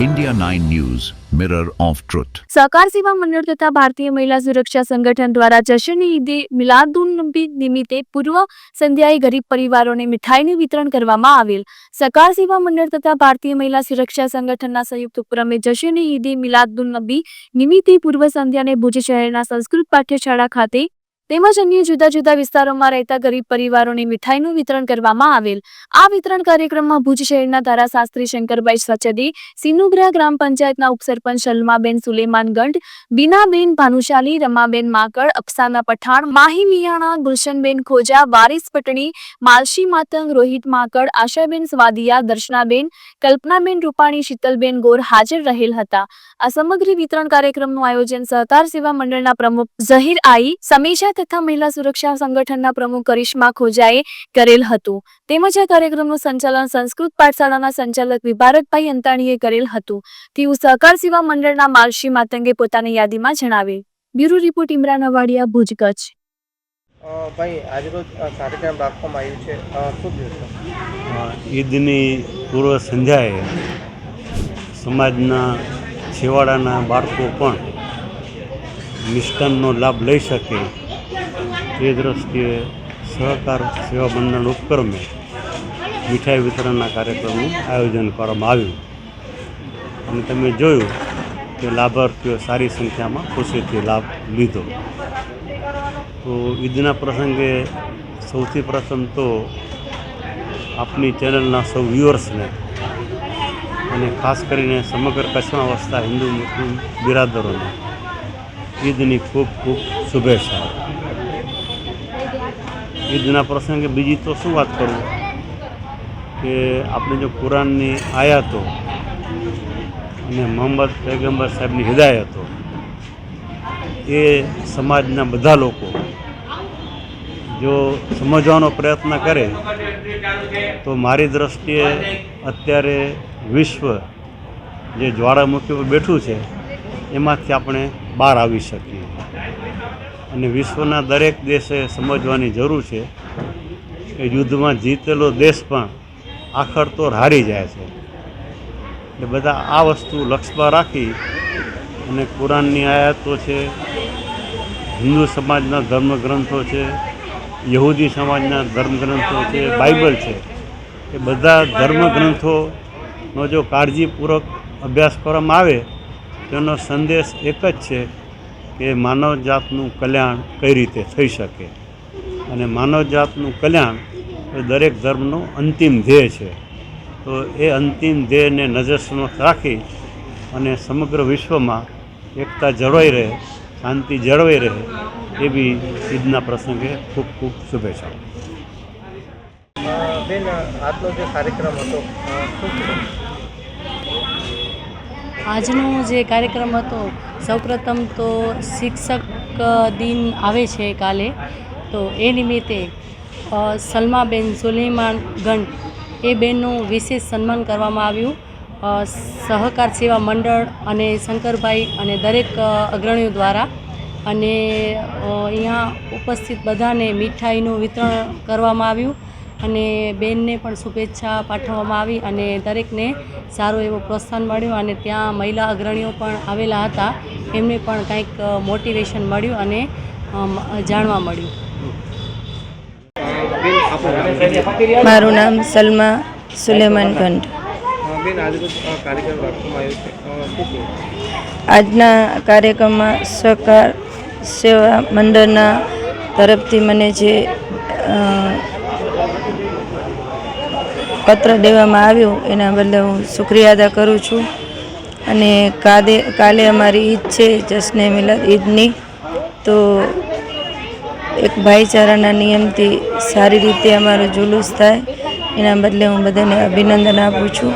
India 9 News, Mirror of Truth. સહકાર સેવા મંડળ તથા ભારતીય મહિલા સુરક્ષા સંગઠન દ્વારા જશ્ન ઈદે મિલાદુન નબી નિમિત્તે પૂર્વ સંધ્યાએ ગરીબ પરિવારોને મીઠાઈનું વિતરણ કરવામાં આવેલ સહકાર સેવા મંડળ તથા ભારતીય મહિલા સુરક્ષા સંગઠનના સંયુક્ત ઉપક્રમે જશ્ન ઈદે મિલાદુન નબી નિમિત્તે પૂર્વ સંધ્યાને ભુજ શહેરના સંસ્કૃત પાઠ્યશાળા ખાતે તેમજ અન્ય જુદા જુદા વિસ્તારોમાં રહેતા ગરીબ પરિવારોને મીઠાઈનું વિતરણ કરવામાં આવેલ. આ વિતરણ કાર્યક્રમમાં ભુજ શહેરના ધારાશાસ્ત્રી શંકરભાઈ સચદે સિનુગ્રા ગ્રામ પંચાયતના ઉપસરપંચ સલમાબેન સુલેમાન ગંઢ, બીનાબેન ભાનુશાલી, રમાબેન માકડ અફસાના પઠાણ, માહી મિયાણા, ગુલશનબેન ખોજા, વારીસ પટણી, માલશી માતંગ, રોહિત માકડ, આશાબેન સ્વાદિયા, દર્શનાબેન, કલ્પનાબેન રૂપાણી, શીતલબેન ગોર હાજર રહેલ હતા. આ સમગ્ર વિતરણ કાર્યક્રમનું આયોજન સહકાર સેવા મંડળના પ્રમુખ ઝહીર આઈ, સમીક્ષા તથા મહિલા સુરક્ષા સંગઠનના પ્રમુખ કરિશ્મા ખોજાએ કરેલ હતું. તેમજ આ કાર્યક્રમનું સંચાલન સંસ્કૃત પાઠશાળાના સંચાલક વિભારતભાઈ અંતાણીએ કરેલ હતું. તેવું સહકાર સેવા મંડળના માલશી માતંગે પોતાની યાદીમાં જણાવેલ બ્યુરો રિપોર્ટ ઇમરાન અવાડિયા ભુજ કચ્છ. ભાઈ આજરોજ કાર્યક્રમ રાખવામાં આવ્યું છે. શું ઈદની પૂર્વ સંધ્યાએ સમાજના છેવાડાના બાળકો પણ મિષ્ટાનનો લાભ લઈ શકે તે દ્રષ્ટિએ સહકાર સેવા મંડળ ઉપક્રમે મીઠાઈ વિતરણના કાર્યક્રમનું આયોજન કરવામાં આવ્યું. અને તમે જોયું કે લાભાર્થીઓ સારી સંખ્યામાં ખુશીથી લાભ લીધો. તો ઈદના પ્રસંગે સૌથી પ્રથમ તો આપની ચેનલના સૌ વ્યુઅર્સને અને ખાસ કરીને સમગ્ર કચ્છમાં વસતા હિન્દુ મુસ્લિમ બિરાદરોને ઈદની ખૂબ ખૂબ શુભેચ્છાઓ. ઈદના પ્રસંગે બીજી તો શું વાત કરું? કે આપણે જો કુરાનની આયાતો અને મોહમ્મદ પૈગંબર સાહેબની હિદાયતો એ સમાજના બધા લોકો જો સમજવાનો પ્રયત્ન કરે, તો મારી દ્રષ્ટિએ અત્યારે વિશ્વ જે જ્વાળામુખી પર બેઠું છે, એમાંથી આપણે બહાર આવી શકીએ. અને વિશ્વના દરેક દેશે સમજવાની જરૂર છે કે યુદ્ધમાં જીતેલો દેશ પણ આખર તો હારી જાય છે. એટલે બધા આ વસ્તુ લક્ષ્યમાં રાખી અને કુરાનની આયાતો છે, હિન્દુ સમાજના ધર્મગ્રંથો છે, યહૂદી સમાજના ધર્મગ્રંથો છે, બાઇબલ છે, એ બધા ધર્મગ્રંથોનો જો કાળજીપૂર્વક અભ્યાસ કરવામાં આવે, તેનો સંદેશ એક જ છે કે માનવજાતનું કલ્યાણ કઈ રીતે થઈ શકે? અને માનવજાતનું કલ્યાણ એ દરેક ધર્મનો અંતિમ ધ્યેય છે. તો એ અંતિમ ધ્યેયને નજરસમક્ષ રાખી અને સમગ્ર વિશ્વમાં એકતા જળવાઈ રહે, શાંતિ જળવાઈ રહે એવી ઈદના પ્રસંગે ખૂબ ખૂબ શુભેચ્છાઓ. બેન, આજનો જે કાર્યક્રમ હતો થયું? આજનો જે કાર્યક્રમ હતો, સૌપ્રથમ તો શિક્ષક દિન આવે છે કાલે. તો એ નિમિત્તે સલમાબેન સુલેમાન ગંડ એ બેનનું વિશેષ સન્માન કરવામાં આવ્યું. સહકાર સેવા મંડળ અને શંકરભાઈ અને દરેક અગ્રણીઓ દ્વારા. અને અહીંયા ઉપસ્થિત બધાને મીઠાઈનું વિતરણ કરવામાં આવ્યું. અને બેનને પણ શુભેચ્છા પાઠવવામાં આવી અને દરેકને સારો એવો પ્રોત્સાહન મળ્યું અને ત્યાં મહિલા અગ્રણીઓ પણ આવેલા હતા. એમને પણ કંઈક મોટિવેશન મળ્યું અને જાણવા મળ્યું. મારું નામ સલમા સુલેમાન થયું આજના કાર્યક્રમમાં સહકાર સેવા મંડળના તરફથી મને જે પત્ર દેવામાં આવ્યું, એના બદલે હું શુક્રિયા અદા કરું છું. અને કાદે, કાલે અમારી ઈદ છે, જશ્ને મિલાદ ઈદની. તો એક ભાઈચારાના નિયમથી સારી રીતે અમારો જુલુસ થાય. એના બદલે હું બધાને અભિનંદન આપું છું.